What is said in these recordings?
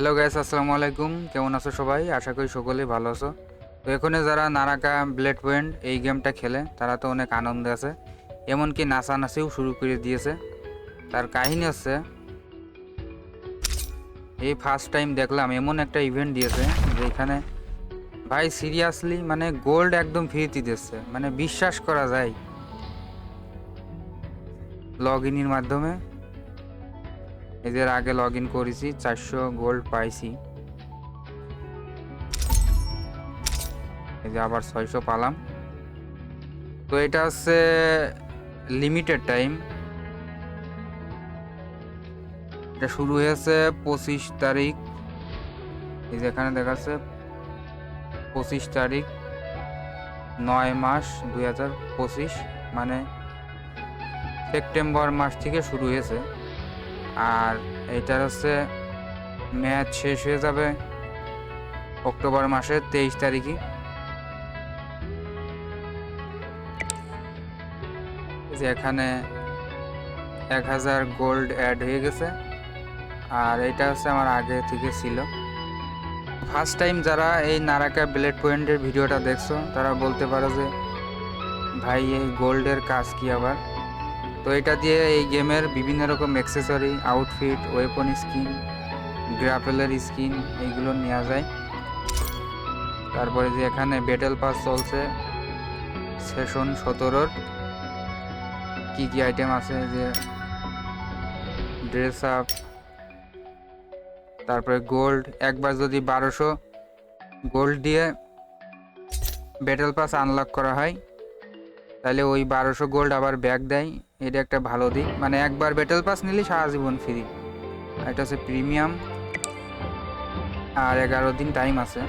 Hello guys আসসালামু আলাইকুম। কেমন আছো সবাই? আশা করি সকলেই ভালো আছো। তো এখানে যারা নারাকা ব্লেড পয়েন্ট এই গেমটা খেলে, তারা তো অনেক আনন্দে আছে। এমনকি নাচানাচিও শুরু করে দিয়েছে। তার কাহিনী হচ্ছে, এই ফার্স্ট টাইম দেখলাম, এমন একটা ইভেন্ট দিয়েছে, যেখানে ভাই সিরিয়াসলি মানে গোল্ড একদম ফ্রিতে দিচ্ছে মানে বিশ্বাস করা যায়। লগ ইনের মাধ্যমে। এদের আগে লগ ইন করেছি, চারশো গোল্ড পাইছি। এই যে আবার ছয়শো পালাম। তো এটা হচ্ছে লিমিটেড টাইম এটা শুরু হয়েছে পঁচিশ তারিখ। এই যে এখানে দেখাচ্ছে পঁচিশ তারিখ, নয় মাস দুই হাজার পঁচিশ মানে সেপ্টেম্বর মাস থেকে শুরু হয়েছে। আর এইটার হচ্ছে ম্যাচ শেষ হয়ে যাবে অক্টোবর মাসের তেইশ তারিখে এখানে এক হাজার গোল্ড অ্যাড হয়ে গেছে। আর এটা হচ্ছে আমার আগে থেকে ছিল। ফার্স্ট টাইম যারা এই নারাকা ব্লেড পয়েন্টের ভিডিওটা দেখছ, তারা বলতে পারো যে, ভাই, এই গোল্ডের কাজ কি আবার? তো এটা দিয়ে এই গেমের বিভিন্ন রকম অ্যাক্সেসরি আউটফিট ওয়েপন স্কিন গ্রাফেলের স্কিন এইগুলো নেওয়া যায়। তারপরে যে এখানে ব্যাটেল পাস চলছে সেশন সতেরোর কি কি আইটেম আছে যে ড্রেস আপ তারপরে গোল্ড একবার যদি বারোশো গোল্ড দিয়ে ব্যাটেল পাস আনলক করা হয়, তাহলে ওই বারোশো গোল্ড আবার ব্যাক দেয়। এটা একটা ভালো দিক। মানে একবার ব্যাটেল পাস নিলে সারা জীবন ফ্রি এটা হচ্ছে প্রিমিয়াম আর এগারো দিন টাইম আছে।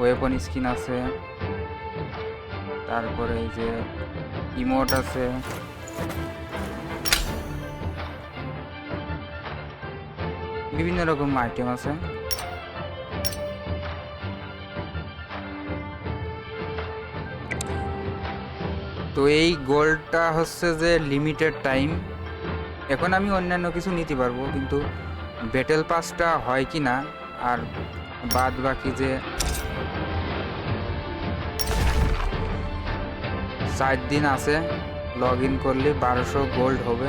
ওয়েপন স্কিন আছে। তারপরে এই যে ইমোট আছে। বিভিন্ন রকম আইটেম আছে। তো এই গোল্ডটা হচ্ছে যে লিমিটেড টাইম এখন আমি অন্যান্য কিছু নিতে পারব, কিন্তু ব্যাটেল পাসটা হয় কি না, আর বাদ বাকি যে চার দিন আছে লগ ইন করলে বারোশো গোল্ড হবে।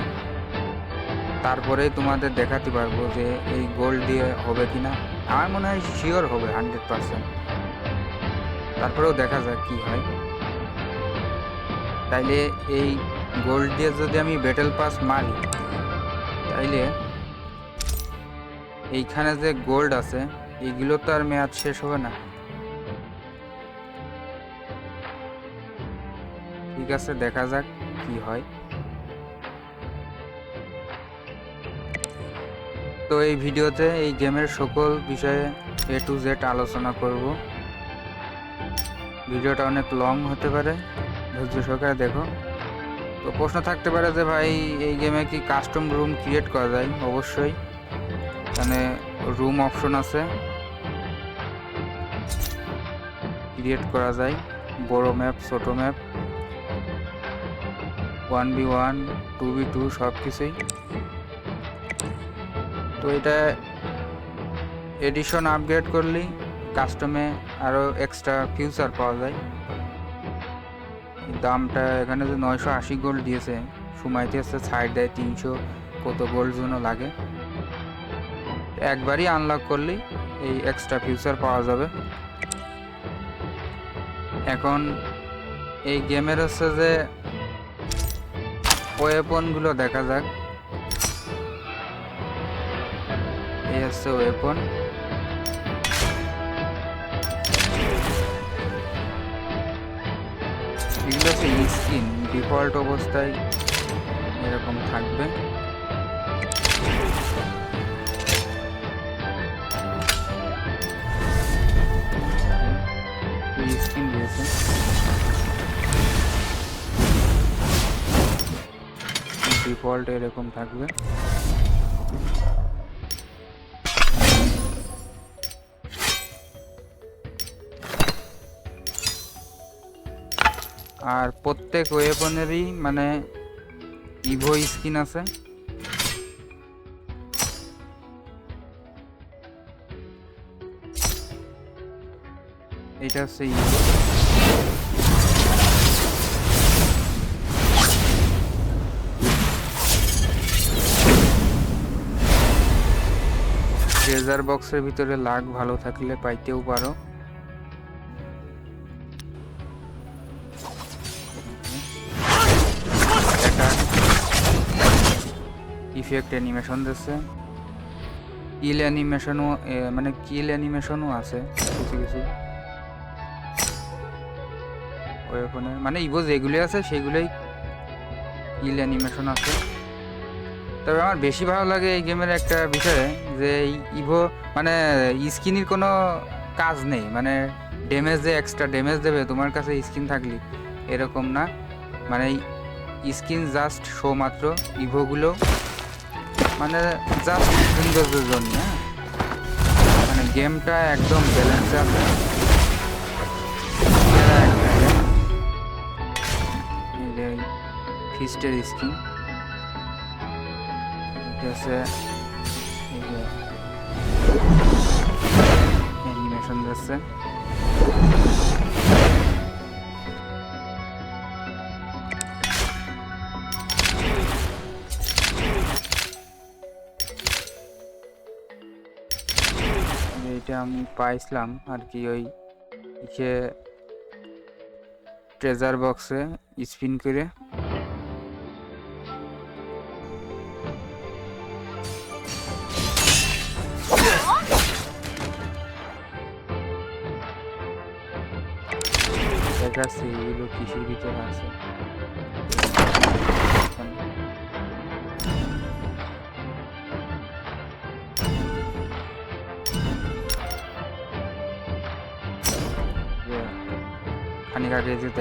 তারপরে তোমাদের দেখাতে পারব যে এই গোল্ড দিয়ে হবে কি না। আমার মনে হয় শিওর হবে হান্ড্রেড পার্সেন্ট তারপরেও দেখা যাক কি হয়। তাইলে এই গোল্ড দিয়ে যদি আমি ব্যাটেল পাস মারি, তাইলে এইখানে যে গোল্ড আছে এইগুলো তো আর মেয়াদ শেষ হবে না। ঠিক আছে, দেখা যাক কি হয়। তো এই ভিডিওতে এই গেমের সকল বিষয়ে এ টু জেড আলোচনা করব। ভিডিওটা অনেক লং হতে পারে। ধৈর্য সহকারে দেখো। তো প্রশ্ন থাকতে পারে যে ভাই, এই গেমে কি কাস্টম রুম ক্রিয়েট করা যায়? অবশ্যই। এখানে রুম অপশন আছে। ক্রিয়েট করা যায়। বড় ম্যাপ ছোট map one B one two B two সব কিছুই তো এটা এডিশন আপগ্রেড করলেই কাস্টমে আরও এক্সট্রা ফিউচার পাওয়া যায়। দামটা এখানে যে নয়শো আশি গোল্ড দিয়েছে। সময়তে হচ্ছে ছাড় দেয় তিনশো কত গোল্ড জন্য লাগে। একবারই আনলক করলেই এই এক্সট্রা ফিউচার পাওয়া যাবে। এখন এই গেমের হচ্ছে যে ওয়েপনগুলো দেখা যাক। এই হচ্ছে ওয়েপন এগুলো হচ্ছে স্কিন ডিফল্ট অবস্থায় এরকম থাকবে। স্কিন দিয়েছে। ডিফল্ট এরকম থাকবে। আর প্রত্যেক ওয়েপনেরই মানে ইভো স্কিন আছে। এটা হচ্ছে ট্রেজার বক্সের ভিতরে লাগ ভালো থাকলে পাইতেও পারো। ইফেক্ট অ্যানিমেশন দিচ্ছে কিল অ্যানিমেশনও মানে কিল অ্যানিমেশনও আছে, কিছু কিছু। ওয়েপনের মানে ইভো যেগুলি আছে, সেগুলোই কিল অ্যানিমেশন আছে। তবে আমার বেশি ভালো লাগে এই গেমের একটা বিষয়ে, যে ইভো মানে স্কিনের কোনো কাজ নেই মানে ড্যামেজ যে এক্সট্রা ড্যামেজ দেবে, তোমার কাছে স্কিন থাকলে, এরকম না। মানে স্কিন জাস্ট শো মাত্র ইভোগুলো। মানে জাস্ট সৌন্দর্যের জন্য। মানে গেমটা একদম ব্যালেন্সে আছে। ফিস্টের স্কিন যাচ্ছে এইটা আমি পাইছিলাম আর কি ওই ট্রেজার বক্সে স্পিন করে।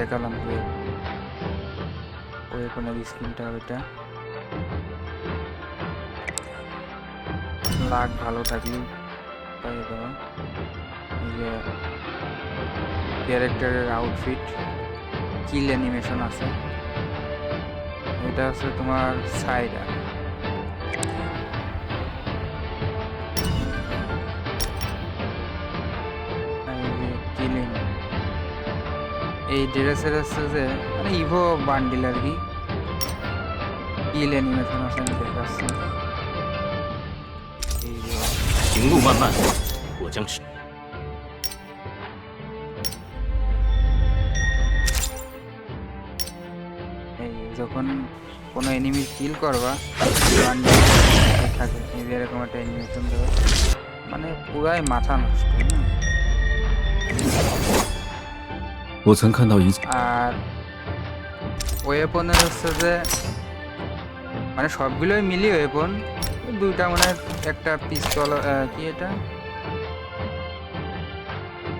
দেখালাম যে ওই কোনের স্ক্রিনটা, ওইটা। লাগ ভালো থাকলে পাইয়ে দেওয়া যে ক্যারেক্টারের আউটফিট কিল অ্যানিমেশন আছে। এটা হচ্ছে তোমার সাইডা এই ড্রেসের হচ্ছে যে মানে ইভো বান্ডিল আর কি। কিল অ্যানিমেশন আছে আমি দেখাচ্ছি যখন কোনো এনিমি কিল করবা থাকে এরকম একটা অ্যানিমেশন দেবে। মানে পুরাই মাথা নষ্ট 我曾看到一 আর ওয়েপনের হচ্ছে যে মানে সবগুলোই মিলি ওয়েপন দুইটা মানে একটা পিস্তল কি এটা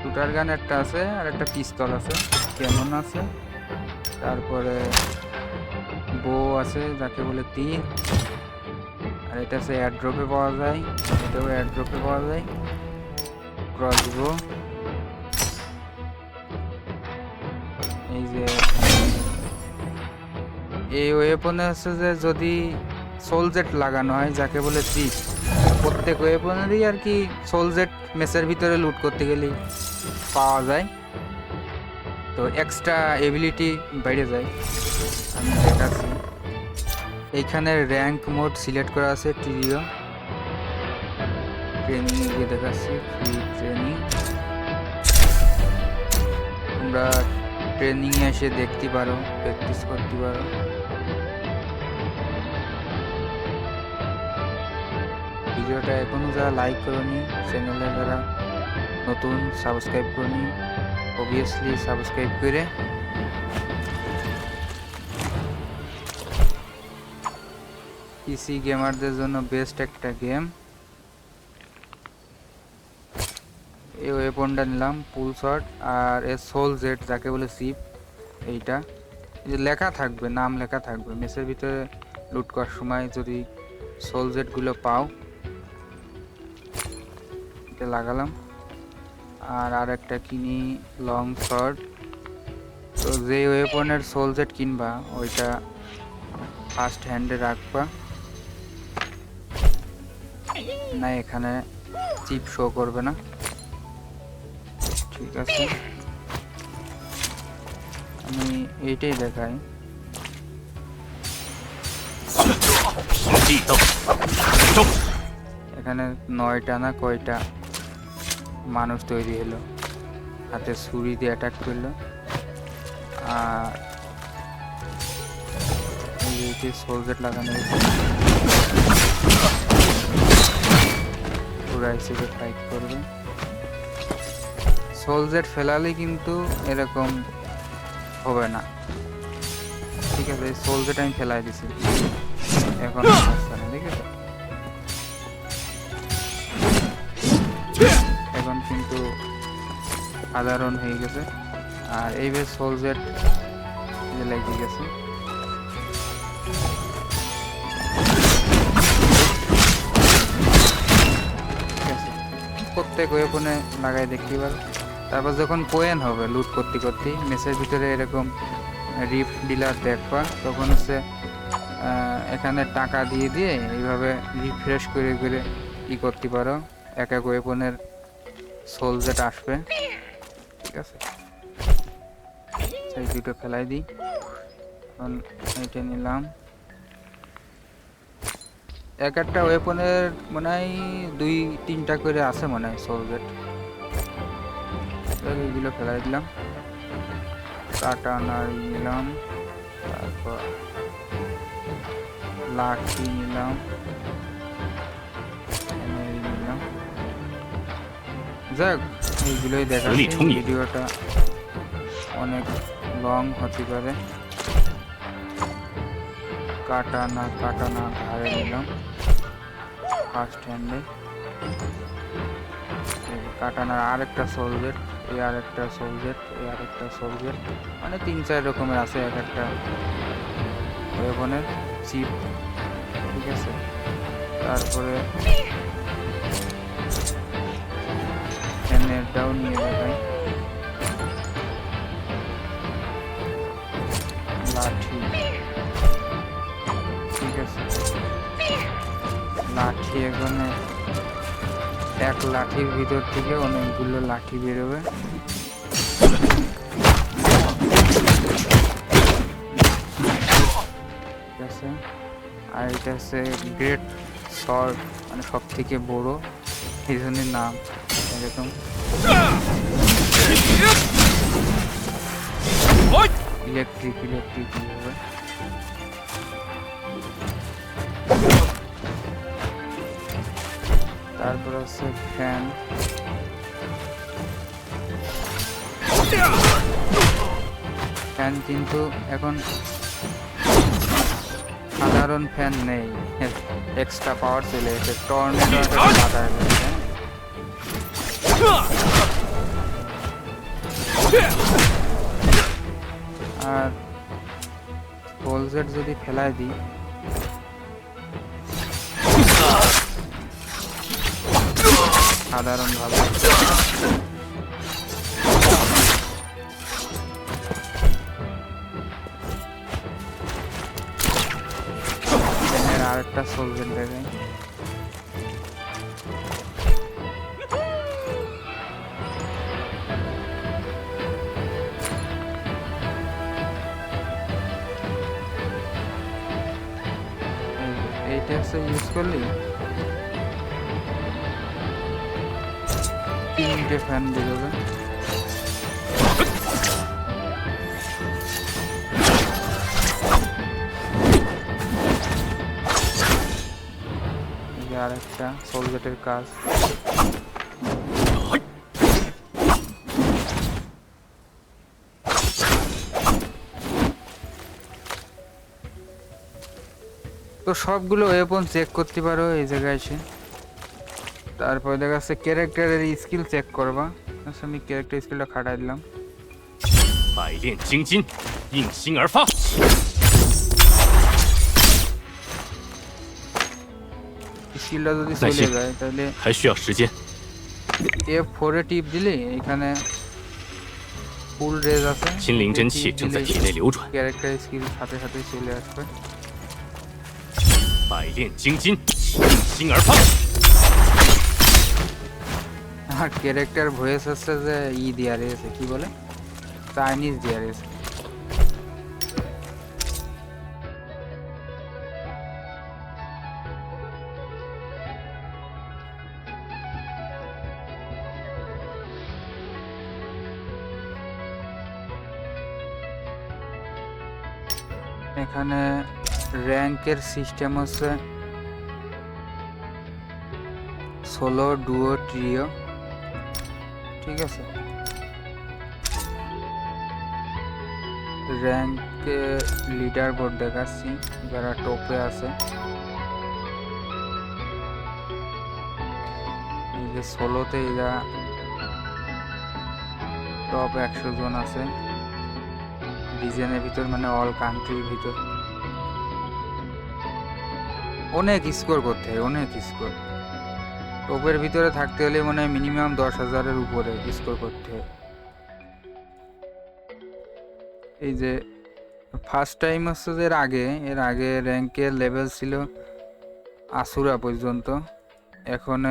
শুটার গান একটা আছে আর একটা পিস্তল আছে কেমন আছে তারপরে বো আছে যাকে বলে তীর আর এটা হচ্ছে এয়ারড্রপে পাওয়া যায় এটাও এয়ারড্রপে পাওয়া যায় ক্রসবো এই ওয়েপনে হচ্ছে যে যদি সোলজেট লাগানো হয়, যাকে বলে চিপ প্রত্যেক ওয়েপনেরই আর কি সোলজেট মেসের ভিতরে লুট করতে গেলেই পাওয়া যায়। তো এক্সট্রা এবিলিটি বেড়ে যায়। আমি দেখাচ্ছি। এইখানে র্যাঙ্ক মোড সিলেক্ট করা আছে টিরিও ট্রেনিং গিয়ে দেখাচ্ছি ফ্রি ট্রেনিং তোমরা ট্রেনিংয়ে এসে দেখতে পারো প্র্যাকটিস করতে পারো। ভিডিওটা এখনও যারা লাইক করনি চ্যানেলে যারা নতুন সাবস্ক্রাইব করনি অবভিয়াসলি সাবস্ক্রাইব করে পিসি গেমারদের জন্য বেস্ট একটা গেম এই ওয়েপনটা নিলাম পুল শট আর এ সোল জেট যাকে বলে সিপ এইটা। এই যে লেখা থাকবে, নাম লেখা থাকবে। মেসের ভিতরে লুট করার সময় যদি সোল জেটগুলো পাও একটা লাগালাম। আর আর একটা কিনি লং শর্ট তো যে ওয়েপনের সোলজেট কিনবা ওইটা ফার্স্ট হ্যান্ডে রাখবা। না এখানে চিপ শো করবে না। ঠিক আছে। আমি এইটাই দেখাই। এখানে নয়টা না কয়টা? মানুষ তৈরি হলো। হাতে ছুরি দিয়ে অ্যাটাক করল। আর এই যে সোলজেট লাগানো পুরা হিসেবে ফাইট করবে। সোলজেট ফেলালে কিন্তু এরকম হবে না। ঠিক আছে সোলজেট আমি ফেলাই দিছি। এখন ঠিক আছে? কিন্তু সাধারণ হয়ে গেছে। আর এই বেশ সোলজেট লেগে গেছে। প্রত্যেক ওয়েপনে লাগাই দেখতে পারো। তারপর যখন কোয়েন হবে লুট করতে করতে মেসের ভিতরে এরকম রিপ ডিলার দেখবা। তখন হচ্ছে এখানে টাকা দিয়ে দিয়ে এইভাবে রিফ্রেশ করে করে ই করতে পারো। এক এক ওয়েপনের সোলজেট আসবে। ঠিক আছে? সেই দুটো ফেলাই দিই। এটা নিলাম। এক একটা ওয়েপনের মনে হয় দুই, তিনটা করে আছে মনে হয় সোলজেট এইগুলো ফেলাই দিলাম। কাটানার নিলাম। তারপর লাঠি নিলাম। যাক এইগুলোই ঠুংই। ভিডিওটা অনেক লং হতে পারে। কাটানা কাটানা ধারে নিলাম। ফার্স্ট হ্যান্ডে কাটানার আরেকটা সোলজেট এই আরেকটা সোলজেট এই আরেকটা সোলজেট মানে তিন চার রকমের আছে এক একটা ওয়েপনের চিপ ঠিক আছে? তারপরে ফ্যানেরটাও নিয়ে দেখাই লাঠি। ঠিক আছে। লাঠি এখানে, এক লাঠির ভিতর থেকে অনেকগুলো লাঠি বেরোবে। আর এটা হচ্ছে গ্রেট শর্ট মানে সব থেকে বড়, এই নাম এরকম। ইলেকট্রিক ইলেকট্রিক তারপর হচ্ছে ফ্যান ফ্যান কিন্তু এখন সাধারণ ফ্যান নেই। এক্সট্রা পাওয়ার চলে এসে টর্নেডো রয়েছে আর পোলজেট যদি ফেলায় দিই। সাধারণভাবে এখানে আরেকটা সোলজেট দেবে হচ্ছে ইউজ করলি? তিনটে ফ্যান বেরোবে যে আরেকটা সোলগেটের কাজ। তো সবগুলো ওয়েপন চেক করতে পারো এই জায়গায় এসে। তারপরে দেখা যাচ্ছে ক্যারেক্টারের স্কিল চেক করবা। আচ্ছা আমি ক্যারেক্টার স্কিলটা খাটাই দিলাম। স্কিলটা যদি চলে যায় তাহলে এ ফোরে টিপ দিলে এখানে ফুল রেজ আছে। ক্যারেক্টার স্কিল সাথে সাথে চলে আসবে। 百炼精金，应心而发。 আমার ক্যারেক্টার ভয়েস হচ্ছে যে ই দেওয়া রয়েছে কি বলে চাইনিজ দেওয়া রয়েছে এখানে র্যাঙ্কের সিস্টেম হচ্ছে সোলো ডুও ট্রিও। ঠিক আছে? র্যাঙ্কে লিডার বোর্ড দেখাচ্ছি, যারা টপে আছে। এই যে সোলোতে এরা টপ একশো জন আছে। ডিজাইনের ভিতর মানে অল কান্ট্রির ভিতর। অনেক স্কোর করতে হয়, অনেক স্কোর টপের ভিতরে থাকতে হলে মানে মিনিমাম দশ হাজারের উপরে স্কোর করতে হয়। এই যে ফার্স্ট টাইম হচ্ছে যে এর আগে এর আগে র্যাঙ্কের লেভেল ছিল আসুরা পর্যন্ত। এখন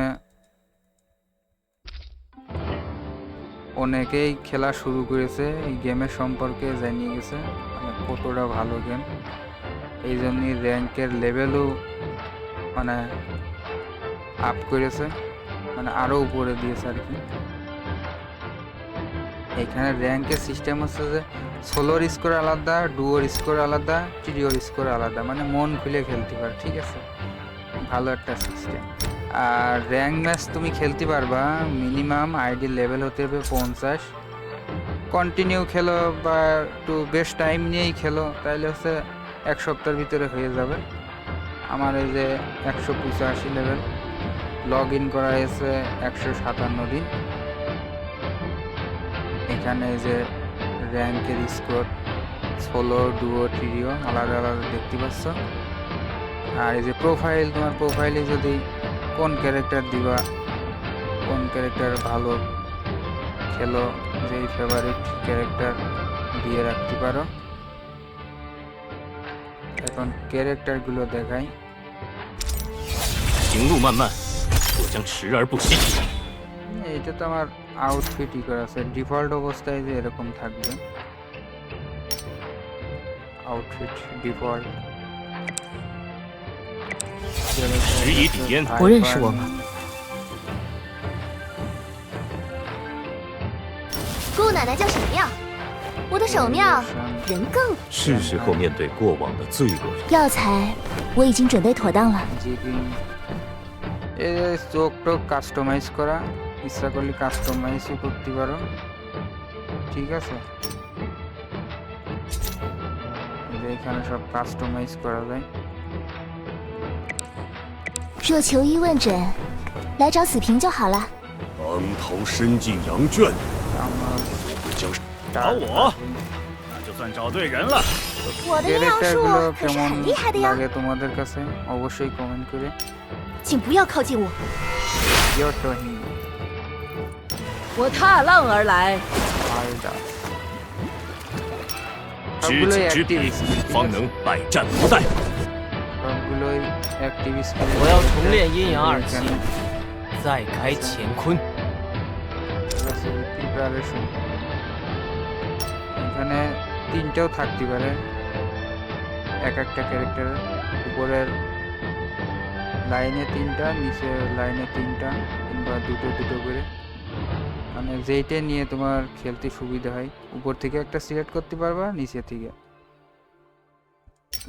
অনেকেই খেলা শুরু করেছে, এই গেমের সম্পর্কে জানিয়ে গেছে মানে কতটা ভালো গেম এই জন্যই র্যাঙ্কের লেভেলও মানে আপ করেছে মানে আরও উপরে দিয়েছে আর কি। এখানে র্যাঙ্কের সিস্টেম হচ্ছে যে সোলোর স্কোর আলাদা ডুয়োর স্কোর আলাদা ট্রিওর স্কোর আলাদা মানে মন খুলে খেলতে পারে, ঠিক আছে? ভালো একটা সিস্টেম আর র্যাঙ্ক ম্যাচ তুমি খেলতে পারবা মিনিমাম আইডি লেভেল হতে হবে পঞ্চাশ। কন্টিনিউ খেলো বা একটু বেশ টাইম নিয়েই খেলো, তাইলে হচ্ছে এক সপ্তাহের ভিতরে হয়ে যাবে। আমার এই যে একশো পঁচাশি লেভেল লগ ইন করা হয়েছে একশো সাতান্ন দিন। এখানে এই যে র্যাঙ্কের স্কোর ষোলো ডুও ট্রিও আলাদা আলাদা দেখতে পাচ্ছ। আর এই যে প্রোফাইল তোমার প্রোফাইলে যদি কোন ক্যারেক্টার দিবা, কোন ক্যারেক্টার ভালো খেলো, যেই ফেভারিট ক্যারেক্টার দিয়ে রাখতে পারো। এখন ক্যারেক্টারগুলো দেখাই 行路漫漫，我将驰而不息。 এইটা তো আমার আউটফিটই করা আছে ডিফল্ট অবস্থায় যে এরকম থাকবে আউটফিট ডিফল্ট 时以抵烟不认识我吗？姑奶奶叫什么庙？我的手庙 人更是时候面对过往的罪恶了。药材我已经准备妥当了。 জিপিং এই যে চোখ টোক কাস্টমাইজ করা ইচ্ছা করলে কাস্টমাইজও করতে পারো ঠিক আছে এই যে এখানে সব কাস্টমাইজ করা যায় 若求医问诊，来找子平就好了。当头伸进羊圈， আমার 将 找我，那就 算找对人了。我的阴阳 ক্যারেক্টারগুলো 术可是 কেমন 很厉害的呀， লাগে তোমাদের কাছে অবশ্যই কমেন্ট করে 请不要靠近我。 ইয়র টহিং 我踏浪而来， আলডা 知 সবগুলোই 己知 অ্যাক্টিভ 彼，方能百战不殆。 সবগুলোই অ্যাক্টিভ স্কিল我要重练阴阳二气，再开干坤。 প্রিপারেশন এখানে তিনটেও থাকতে পারে। এক একটা ক্যারেক্টারের উপরের লাইনে তিনটা নিচে লাইনে তিনটা কিংবা দুটো দুটো করে। মানে যেইটা নিয়ে তোমার খেলতে সুবিধা হয়, উপর থেকে একটা সিলেক্ট করতে পারবা, নিচে থেকে।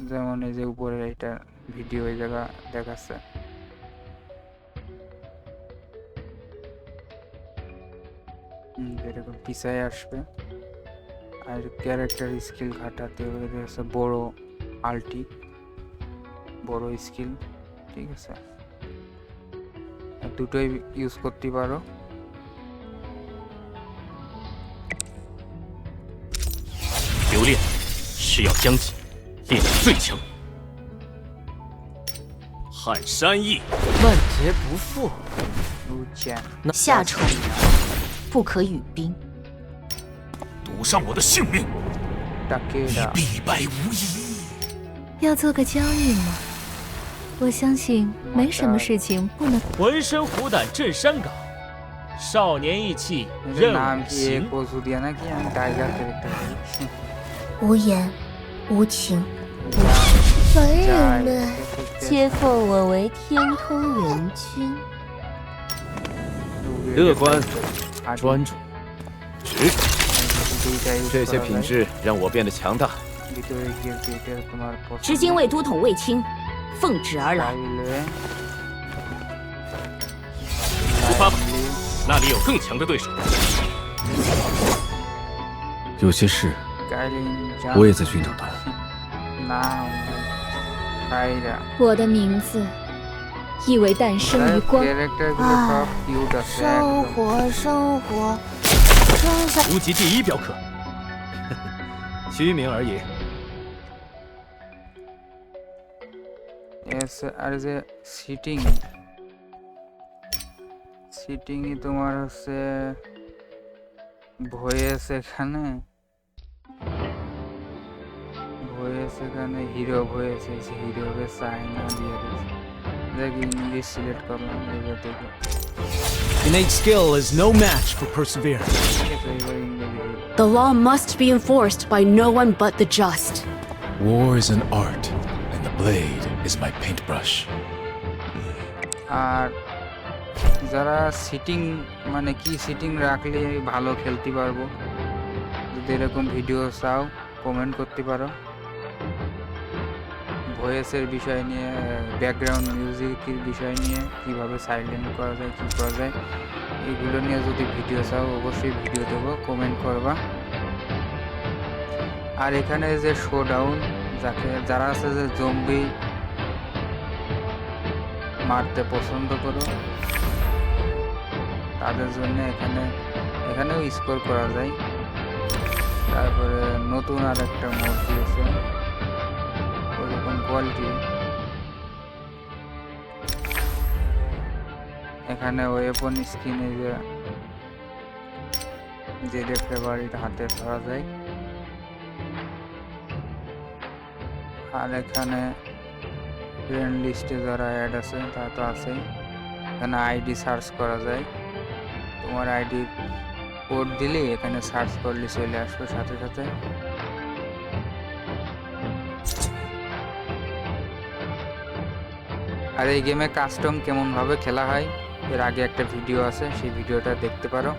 যেমন এই যে উপরে এটা ভিডিও এই জায়গা দেখাচ্ছে। এরকম পিছায় আসবে। আর ক্যারেক্টার স্কিল খাটাতে হবে এটা হচ্ছে বড় আলটি বড় স্কিল ঠিক আছে আর দুটোই ইউজ করতে পারো 留恋是要将其练到最强。撼山易，万劫不复。如剑夏虫不可语冰。 赌上我的性命，你必败无疑。要做个交易吗？我相信没什么事情不能。浑身虎胆震山岗，少年义气任行。无言，无情，凡人们皆奉我为天空元君。乐观，专注，十。这些品质让我变得强大。执金卫都统卫青，奉旨而来。出发吧，那里有更强的对手。有些事，我也在寻找他。我的名字意为诞生于光，啊，生活，生活。无极第一镖客，虚名而已。 এস আর যে সিটিং সিটিং ই তোমার হচ্ছে ভয়েস এখানে ভয়েস এখানে হিরো ভয়েস এসে হিরো ভয়েস চায়না দিয়ে দিয়েছে দেখ ইংলিশ সিলেক্ট করলাম এবার দেখো Innate skill is no match for perseverance. ঠিক আছে এবার ইংরেজি The law must be enforced by no one but the just. War is an art, and the blade is my paintbrush. আর যারা সিটিং মানে কি সিটিং রাখলে ভালো খেলতে পারবো যদি এরকম ভিডিও চাও কমেন্ট করতে পারো ভয়েসের বিষয় নিয়ে ব্যাকগ্রাউন্ড মিউজিকের বিষয় নিয়ে, কীভাবে সাইলেন্ট করা যায়, কী করা যায় এইগুলো নিয়ে যদি ভিডিও চাও, অবশ্যই ভিডিও দেবো কমেন্ট করবা। আর এখানে যে শো ডাউন যাকে, যারা আছে যে জম্বি মারতে পছন্দ করো, তাদের জন্য এখানে, এখানেও স্কোর করা যায়। তারপরে নতুন আর একটা মোড দিয়েছে। কোয়ালিটি এখানে ওয়েপন স্কিনে যে যে ফেভারিট হাতে ধরা যায়। আর এখানে ফ্রেন্ড লিস্টে যারা অ্যাড আছে তা তো আছেই। এখানে আইডি সার্চ করা যায়। তোমার আইডি কোড দিলে এখানে সার্চ করলে চলে আসবে সাথে সাথে। আর এই গেমে কাস্টম কেমনভাবে খেলা হয়, এর আগে একটা ভিডিও আছে, সেই ভিডিওটা দেখতে পারো।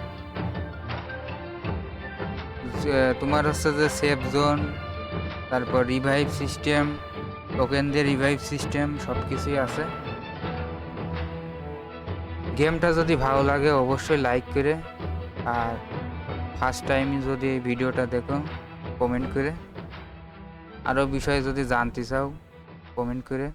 তোমার হচ্ছে যে সেফ জোন তারপর রিভাইভ সিস্টেম টোকেন দিয়ে রিভাইভ সিস্টেম সব কিছুই আছে। গেমটা যদি ভালো লাগে, অবশ্যই লাইক করে, আর ফার্স্ট টাইম যদি এই ভিডিওটা দেখো কমেন্ট করে। আরও বিষয়ে যদি জানতে চাও কমেন্ট করে।